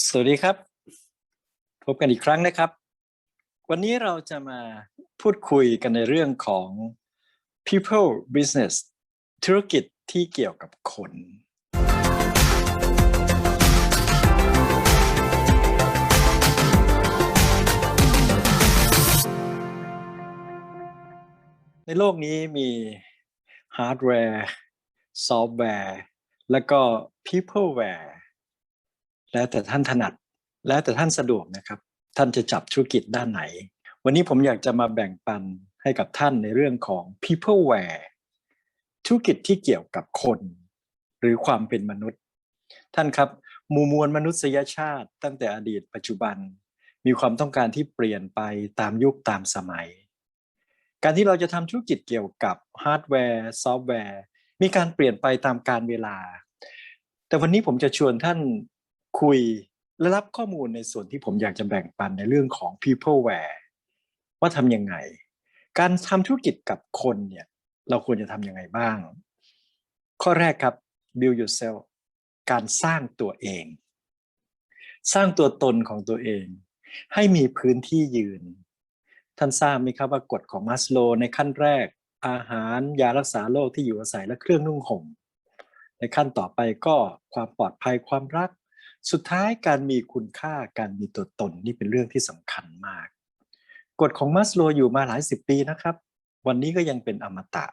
สวัสดีครับ พบกันอีกครั้งนะครับ วันนี้เราจะมาพูดคุยกันในเรื่องของ people business ธุรกิจที่เกี่ยวกับคน ในโลกนี้มีฮาร์ดแวร์ ซอฟต์แวร์ แล้วก็ peopleware แล้วแต่ท่านถนัด แล้วแต่ท่านสะดวกนะครับ ท่านจะจับธุรกิจด้านไหน วันนี้ผมอยากจะมาแบ่งปันให้กับท่านในเรื่องของ peopleware ธุรกิจที่เกี่ยวกับคน หรือความเป็นมนุษย์ ท่านครับมูมวลมนุษยชาติ ตั้งแต่อดีตปัจจุบัน มีความต้องการที่เปลี่ยนไปตามยุคตามสมัย การที่เราจะทำธุรกิจเกี่ยวกับฮาร์ดแวร์ซอฟต์แวร์มีการเปลี่ยนไปตามการเวลา แต่วันนี้ผมจะชวนท่าน คุยและรับข้อมูลในส่วนที่ผมอยากจะแบ่งปันในเรื่องของ peopleware ว่าทำยังไง การทำธุรกิจกับคนเนี่ยเราควรจะทำยังไงบ้าง ข้อแรกครับ build yourself การสร้างตัวเอง สร้างตัวตนของตัวเอง ให้มีพื้นที่ยืน ท่านทราบไหมครับว่ากฎของมัสโลในขั้นแรก อาหารยารักษาโรคที่อยู่อาศัยและเครื่องนุ่งห่มในขั้นต่อไปก็ความปลอดภัยความรัก สุดท้ายการมีคุณค่าการมีตัวตนนี่เป็นเรื่องที่สำคัญมาก กฎของมัสโลอยู่มาหลายสิบปีนะครับ วันนี้ก็ยังเป็นอมตะ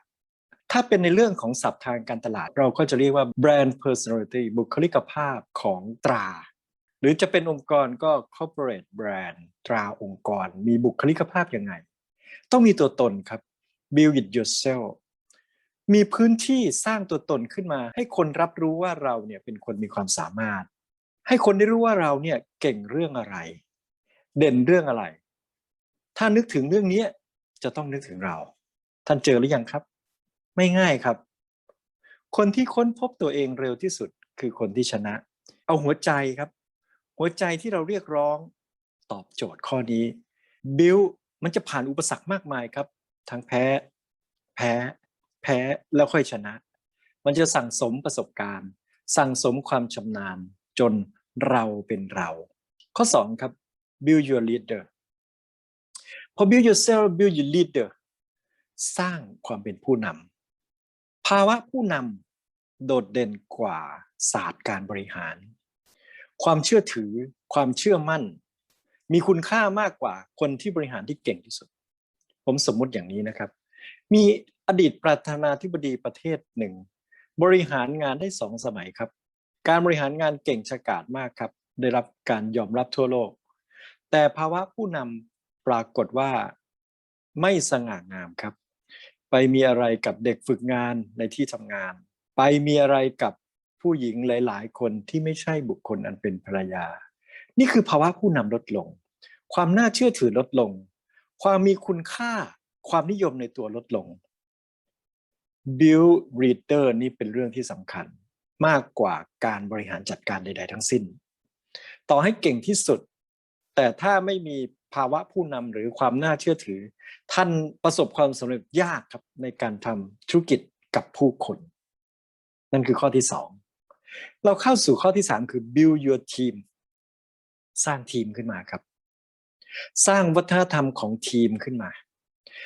ถ้าเป็นในเรื่องของศัพท์ทางการตลาด เราก็จะเรียกว่า brand personality บุคลิกภาพของตรา หรือจะเป็นองค์กรก็ corporate brand ตราองค์กร มีบุคลิกภาพยังไง ต้องมีตัวตนครับ build it yourself มีพื้นที่สร้างตัวตนขึ้นมา ให้คนรับรู้ว่าเราเนี่ยเป็นคนมีความสามารถ ให้คนได้รู้ว่าเราเนี่ยเก่งเรื่องอะไร เด่นเรื่องอะไร ถ้านึกถึงเรื่องนี้จะต้องนึกถึงเรา ท่านเจอหรือยังครับ ไม่ง่ายครับ คนที่ค้นพบตัวเองเร็วที่สุดคือคนที่ชนะ เอาหัวใจครับ หัวใจที่เราเรียกร้องตอบโจทย์ข้อนี้ บิลมันจะผ่านอุปสรรคมากมายครับ ทั้งแพ้ แพ้ แพ้แล้วค่อยชนะ มันจะสั่งสมประสบการณ์ สั่งสมความชำนาญ จน เราเป็นเรา ข้อ2ครับ build your leader พอ build yourself build your leader สร้างความเป็นผู้นำภาวะผู้นำโดดเด่นกว่าศาสตร์การบริหาร ความเชื่อถือความเชื่อมั่น มีคุณค่ามากกว่าคนที่บริหารที่เก่งที่สุด ผมสมมุติอย่างนี้นะครับ มีอดีตประธานาธิบดีประเทศหนึ่ง บริหารงานได้สองสมัยครับ การบริหารงานเก่งฉกาจมากครับ ได้รับการยอมรับทั่วโลก แต่ภาวะผู้นำปรากฏว่าไม่สง่างามครับ ไปมีอะไรกับเด็กฝึกงานในที่ทำงาน ไปมีอะไรกับผู้หญิงหลาย ๆ คนที่ไม่ใช่บุคคลอันเป็นภรรยา นี่คือภาวะผู้นำลดลง ความน่าเชื่อถือลดลง ความมีคุณค่าความนิยมในตัวลดลง build reader นี่เป็นเรื่องที่สำคัญ มากกว่าการบริหารจัดการใด ๆ ทั้งสิ้น ต่อให้เก่งที่สุด แต่ถ้าไม่มีภาวะผู้นำหรือความน่าเชื่อถือ ท่านประสบความสำเร็จยากครับในการทำธุรกิจกับผู้คน นั่นคือข้อที่สองเราเข้าสู่ข้อที่สามคือ build your team สร้างทีมขึ้นมาครับ สร้างวัฒนธรรมของทีมขึ้นมา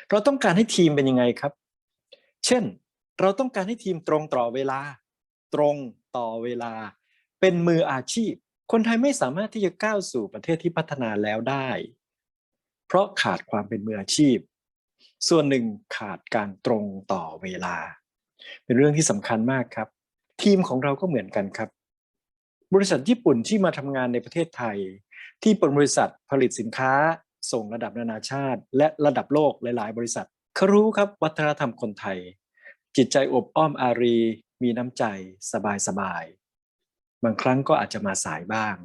เราต้องการให้ทีมเป็นยังไงครับ เช่น เราต้องการให้ทีมตรงต่อเวลา ตรงต่อเวลา เป็นมืออาชีพ คนไทยไม่สามารถที่จะก้าวสู่ประเทศที่พัฒนาแล้วได้ เพราะขาดความเป็นมืออาชีพ ส่วนหนึ่งขาดการตรงต่อเวลา เป็นเรื่องที่สำคัญมากครับ ทีมของเราก็เหมือนกันครับ บริษัทญี่ปุ่นที่มาทำงานในประเทศไทย ที่เป็นบริษัทผลิตสินค้า ส่งระดับนานาชาติ และระดับโลกหลาย ๆ บริษัทเขารู้ครับวัฒนธรรมคนไทยจิตใจอบอ้อมอารี มีน้ำใจสบายสบายบางครั้งก็อาจจะมาสายบ้าง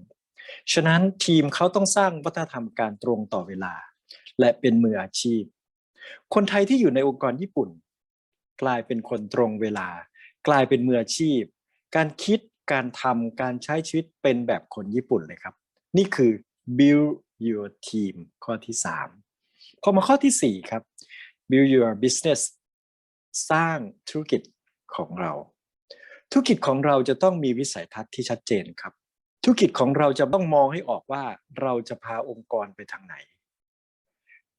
ฉะนั้นทีมเขาต้องสร้างวัฒนธรรมการตรงต่อเวลา และเป็นมืออาชีพ คนไทยที่อยู่ในองค์กรญี่ปุ่น กลายเป็นคนตรงเวลา กลายเป็นมืออาชีพ การคิดการทำการใช้ชีวิตเป็นแบบคนญี่ปุ่นเลยครับ นี่คือ build your team ข้อที่ 3 พอมาข้อที่ 4 ครับ build your business สร้างธุรกิจของเรา ธุรกิจของเราจะต้องมีวิสัยทัศน์ที่ชัดเจนครับ ธุรกิจของเราจะต้องมองให้ออกว่าเราจะพาองค์กรไปทางไหน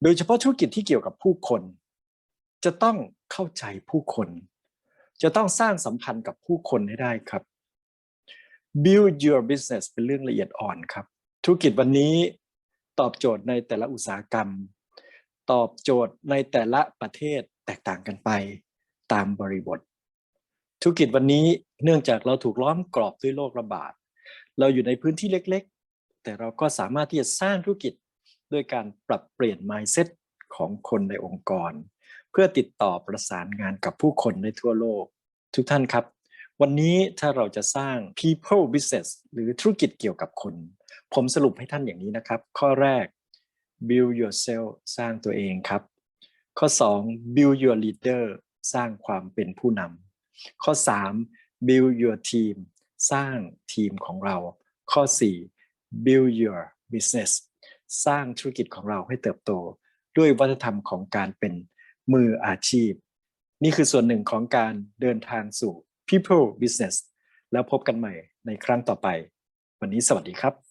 โดยเฉพาะธุรกิจที่เกี่ยวกับผู้คน จะต้องเข้าใจผู้คน จะต้องสร้างสัมพันธ์กับผู้คนให้ได้ครับ build your business เป็นเรื่องละเอียดอ่อนครับ ธุรกิจวันนี้ตอบโจทย์ในแต่ละอุตสาหกรรม ตอบโจทย์ในแต่ละประเทศแตกต่างกันไปตามบริบท ธุรกิจวันนี้เนื่องจากเราถูกล้อมกรอบด้วยโรคระบาด เราอยู่ในพื้นที่เล็กๆ แต่เราก็สามารถที่จะสร้างธุรกิจด้วยการปรับเปลี่ยน mindset ของคนในองค์กร เพื่อติดต่อประสานงานกับผู้คนในทั่วโลก ทุกท่านครับ วันนี้ถ้าเราจะสร้าง people business หรือธุรกิจเกี่ยวกับคน ผมสรุปให้ท่านอย่างนี้นะครับ ข้อแรก build yourself สร้างตัวเองครับ ข้อ 2 build your leader สร้างความเป็นผู้นำ ข้อ 3 build your team สร้างทีมของเรา ข้อ 4 build your business สร้างธุรกิจของเราให้เติบโต ด้วยวัฒนธรรมของการเป็นมืออาชีพ นี่คือส่วนหนึ่งของการเดินทางสู่ people business แล้วพบกันใหม่ในครั้งต่อไป วันนี้สวัสดีครับ